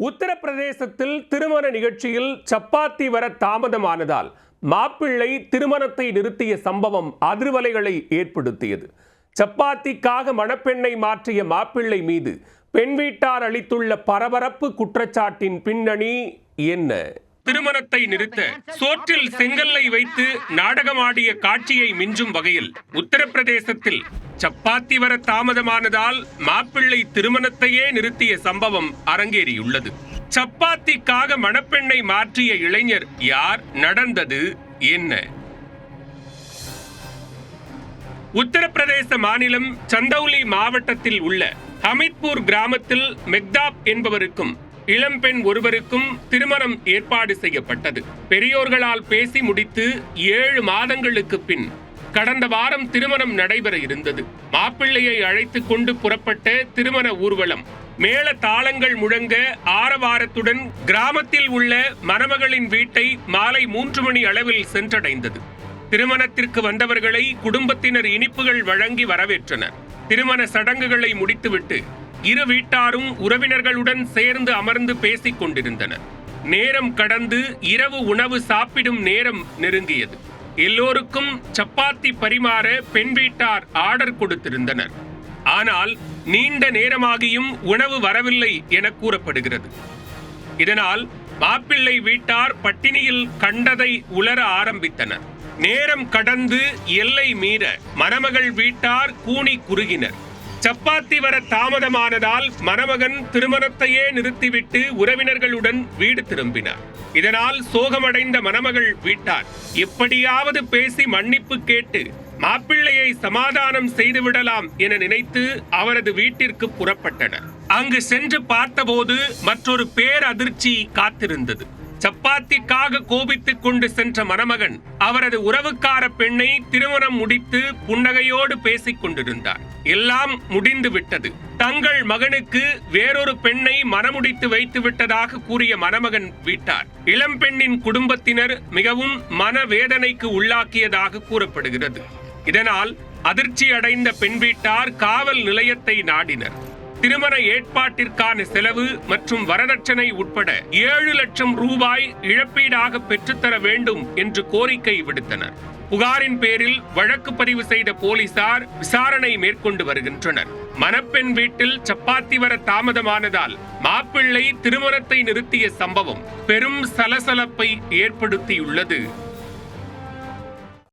உத்தரப்பிரதேசத்தில் திருமண நிகழ்ச்சியில் சப்பாத்தி வர தாமதமானதால் மாப்பிள்ளை திருமணத்தை நிறுத்திய சம்பவம் அதிர்வலைகளை ஏற்படுத்தியது. சப்பாத்திக்காக மணப்பெண்ணை மாற்றிய மாப்பிள்ளை மீது பெண் வீட்டார் அளித்துள்ள பரபரப்பு குற்றச்சாட்டின் பின்னணி என்ன? திருமணத்தை நிறுத்த சோற்றில் செங்கல்லை வைத்து நாடகமாடிய காட்சியை மிஞ்சும் வகையில் உத்தரப்பிரதேசத்தில் சப்பாத்தி வர தாமதமானதால் மாப்பிள்ளை திருமணத்தையே நிறுத்திய சம்பவம் அரங்கேறியுள்ளது. சப்பாத்திக்காக மணப்பெண்ணை மாற்றிய இளைஞர் யார் நடந்தது என்ன? உத்தரப்பிரதேச மாநிலம் சந்தௌலி மாவட்டத்தில் உள்ள ஹமித்பூர் கிராமத்தில் மெக்தாப் என்பவருக்கும் இளம்பெண் ஒருவருக்கும் திருமணம் ஏற்பாடு செய்யப்பட்டது. பெரியோர்களால் பேசி முடித்து ஏழு மாதங்களுக்கு பின் கடந்த வாரம் திருமணம் நடைபெற இருந்தது. மாப்பிள்ளையை அழைத்து கொண்டு புறப்பட்ட திருமண ஊர்வலம் மேள தாளங்கள் முழங்க ஆரவாரத்துடன் கிராமத்தில் உள்ள மணமகளின் வீட்டை மாலை மூன்று மணி அளவில் சென்றடைந்தது. திருமணத்திற்கு வந்தவர்களை குடும்பத்தினர் இனிப்புகள் வழங்கி வரவேற்றனர். திருமண சடங்குகளை முடித்துவிட்டு இரு வீட்டாரும் உறவினர்களுடன் சேர்ந்து அமர்ந்து பேசிக் கொண்டிருந்தனர். நேரம் கடந்து இரவு உணவு சாப்பிடும் நேரம் நெருங்கியது. எல்லோருக்கும் சப்பாத்தி பரிமாற பெண் வீட்டார் ஆர்டர் கொடுத்திருந்தனர். ஆனால் நீண்ட நேரமாகியும் உணவு வரவில்லை என கூறப்படுகிறது. இதனால் மாப்பிள்ளை வீட்டார் பட்டினியில் கண்டதை உலர ஆரம்பித்தனர். நேரம் கடந்து எல்லை மீற மணமகள் வீட்டார் கூனி குறுகினர். சப்பாத்தி வர தாமதமானதால் மணமகன் திருமணத்தையே நிறுத்திவிட்டு உறவினர்களுடன் வீடு திரும்பினார். இதனால் சோகமடைந்த மணமகள் வீட்டார். எப்படியாவது பேசி மன்னிப்பு கேட்டு மாப்பிள்ளையை சமாதானம் செய்துவிடலாம் என நினைத்து அவரது வீட்டிற்கு புறப்பட்டனர். அங்கு சென்று பார்த்தபோது மற்றொரு பேரதிர்ச்சி காத்திருந்தது. சப்பாத்திக்காக கோபித்துக் கொண்டு சென்ற மணமகன் அவரது உறவுக்கார பெண்ணை திருமணம் முடித்து புன்னகையோடு பேசிக் கொண்டிருந்தார். எல்லாம் முடிந்து விட்டது. தங்கள் மகனுக்கு வேறொரு பெண்ணை மனமுடித்து வைத்து விட்டதாக கூறிய மணமகன் வீட்டார். இளம்பெண்ணின் குடும்பத்தினர் மிகவும் மனவேதனைக்கு உள்ளாக்கியதாக கூறப்படுகிறது. இதனால் அதிர்ச்சி அடைந்த பெண் வீட்டார் காவல் நிலையத்தை நாடினர். திருமண ஏற்பாட்டிற்கான செலவு மற்றும் வரதட்சணை உட்பட ஏழு லட்சம் ரூபாய் இழப்பீடாக பெற்றுத்தர வேண்டும் என்று கோரிக்கை விடுத்தனர். புகாரின் பேரில் வழக்கு பதிவு செய்த போலீசார் விசாரணை மேற்கொண்டு வருகின்றனர். மணப்பெண் வீட்டில் சப்பாத்தி வர தாமதமானதால் மாப்பிள்ளை திருமணத்தை நிறுத்திய சம்பவம் பெரும் சலசலப்பை ஏற்படுத்தியுள்ளது.